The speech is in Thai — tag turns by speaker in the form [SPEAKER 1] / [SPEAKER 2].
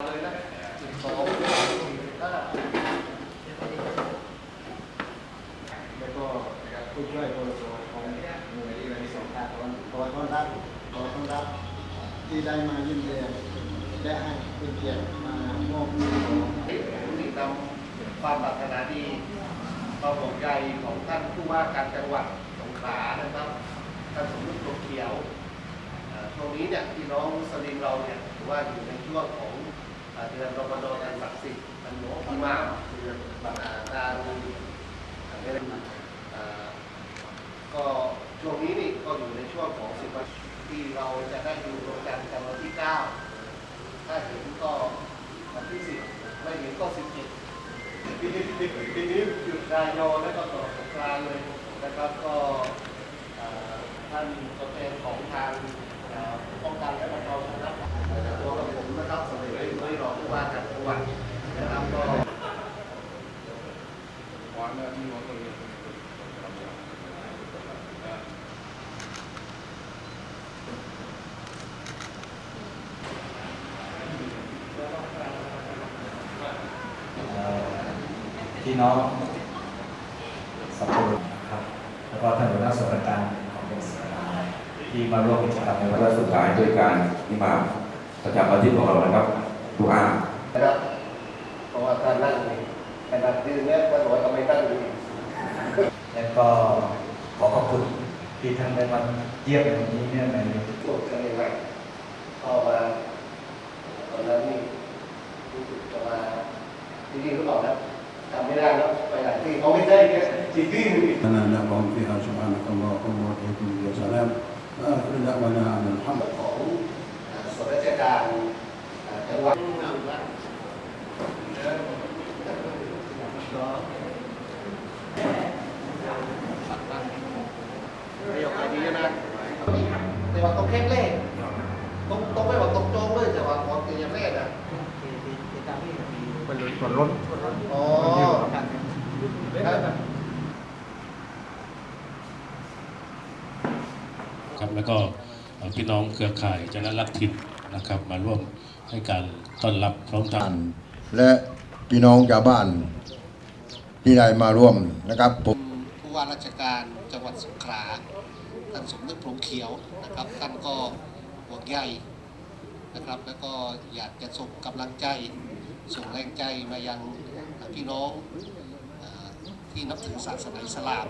[SPEAKER 1] เลยนะสองห้า
[SPEAKER 2] แล้วก็ผู้ช่วยโฆษกของหน่วยที่มีสองการขอขอต้อนรับขอต้อนรับที่ได้มาเยี่ยมเยียนและให้เป็นเกียรติมามอบของ
[SPEAKER 1] ผมนี่นำความปรารถนาดีความห่วงใยของท่านผู้ว่าการจังหวัดสงขลานะครับท่านสมนึกตัวเขียวเอ่อช่วงนี้เนี่ยพี่น้องสลิมเราเนี่ยถือว่าอยู่ในช่วงของ เดือนรอมฎอนอันศักดิ์สิทธิ์อันหลวงพี่มากเดือนบังอาการเดือนเอ่อก็ช่วงนี้นี่ก็อยู่ในช่วงของสิบวันที่เราจะได้ดูดวงจันทร์กันวันที่เก้าถ้าเห็นก็วันที่สิบไม่เห็นก็สิบเจ็ดปีนี้ปีนี้หยุดรายยอแล้วก็ต่อสงกรานเลยนะครับก็ท่านตัวแทนของทางเอ่อป้อง นะครับก็
[SPEAKER 3] เอ่อพี่น้องสัปดาห์นะครับ แล้วก็ท่านหัวหน้าส่วนราชการของจังหวัดสระบุรีที่มาร่วมกิจกรรมในวัน
[SPEAKER 4] สุดท้ายด้วยการนิมาประจำอาทิตย์ของเรานะครับดูอา
[SPEAKER 1] นะครับ ราะว่าถ้านั่งนี่ขนาดยืนเนี่ยป้าหน่อยก็ไม่นั่งอยู่
[SPEAKER 3] แล้วก็ขอขอบคุณที่ท่านได้มาเยี่ยมอย่นี้เนี่ยใน
[SPEAKER 1] พวกกันใหม่พอมาตอนนั้นนี่รู้สึกจะมาจริงๆเขาบอกนะทำไม่ได้แล้วไปหลายที่เขาไม่ได้แค่จิตที่นี่นั่นะครับอ
[SPEAKER 5] งที่เราสุภาพนะค
[SPEAKER 1] รับอกว่า
[SPEAKER 6] เด็กมีเดีย
[SPEAKER 1] วสารแล้วเออเรื่องวัน
[SPEAKER 6] นั้นนะครับ
[SPEAKER 1] ของ ประโยคดีนะแต่ว่าต้องแค่เลขต้องต้องไม่ว่าต้องจองเลยแต่ว่าขอเกียร์แรกนะอ๋อ
[SPEAKER 7] ครับแล้วก็พี่น้องเครือข่ายจนะรักถิ่นนะครับ มาร่วมให้การต้อนรับพร้อมทั้ง
[SPEAKER 5] และพี่น้องชาวบ้าน ที่ได้มาร่วมนะครับผม
[SPEAKER 1] ผู้ว่าราชการจังหวัดสงขลาท่านสมนึกพรมเขียวนะครับท่านก็ห่วงใยนะครับ แล้วก็อยากจะส่งกำลังใจ ส่งแรงใจมายังพี่น้องที่นับถือศาสนาอิสลาม